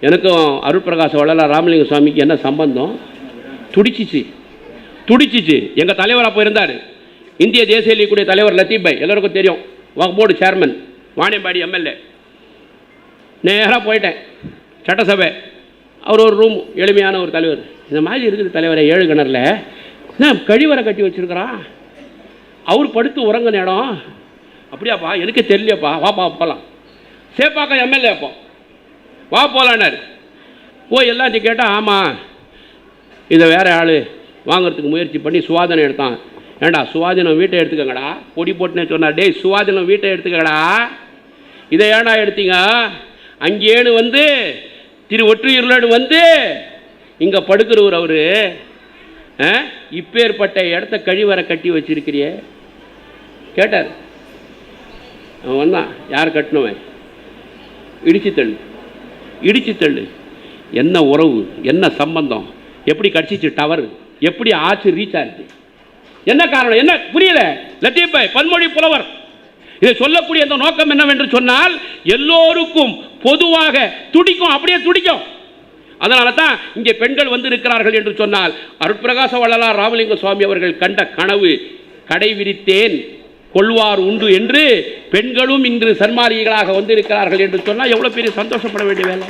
எனக்கும் அருட்பிரகாச வள்ளலா ராமலிங்க சுவாமிக்கு என்ன சம்பந்தம்? துடிச்சிச்சு. துடிச்சிச்சு. எங்கள் தலைவர் அப்போ இருந்தார். இந்திய தேசிய லீக்குடைய தலைவர் லத்தீப் பாய் எல்லோருக்கும் தெரியும். Waqf board chairman Vaniyambadi MLA. நேராக போயிட்டேன். சட்டசபை. அவர் ஒரு ரூம் எளிமையான ஒரு தலைவர். இந்த மாதிரி இருக்குது தலைவரை ஏழு கிணறுல. என்ன கழிவறை கட்டி வச்சுருக்கிறான் அவர் படுத்து உறங்கின இடம். அப்படியாப்பா எனக்கு தெரியலையாப்பா. வாப்பா போகலாம் சேப்பாக்கம் எம்எல்ஏ அப்போ. வா போகலான்னாரு போய் எல்லாத்தையும் கேட்டால் ஆமாம் இதை வேறு ஆள். வாங்குறதுக்கு முயற்சி பண்ணி சுவாதனம் எடுத்தான். ஏண்டா சுவாதீனம் வீட்டை எடுத்துக்கங்கடா? பொடி போட்டுன்னு சொன்னார். டேய் சுவாதீனம் வீட்டை எடுத்துக்கடா இதை ஏடா எடுத்தீங்க? அங்கேன்னு வந்து திரு ஒற்றியூர்லன்னு வந்து இங்கே படுக்கிறவர் அவர். ஆ? இப்பேற்பட்ட இடத்த கழிவறை கட்டி வச்சிருக்கிறியே. கேட்டார். அவன் வந்தான். யார் கட்டினவன்? இடிச்சு தள்ளு. இடித்து தள்ளு. என்ன உறவு என்ன சம்பந்தம் எப்படி கடிச்சிச்சு டவர் எப்படி ஆச்சு ரீச் ஆச்சு? என்ன காரணம் என்ன புரியல. லத்தீப்பாய் பன்மொழி புலவர். இதை சொல்லக்கூடிய அந்த நோக்கம் என்னவென்று சொன்னால் எல்லோருக்கும் பொதுவாக துடிக்கும் அப்படியே துடிக்கும். அதனால தான் இங்கே பெண்கள் வந்து இருக்கிறார்கள் என்று சொன்னால் அருட்பிரகாச வள்ளலார் ராமலிங்க சுவாமி அவர்கள் கண்ட கனவு கடை விரித்தேன் கொள்வார் உண்டு என்று பெண்களும் இன்று சன்மாரிகளாக வந்திருக்கிறார்கள் என்று சொன்னால் எவ்வளோ பெரிய சந்தோஷப்பட வேண்டிய வேலை?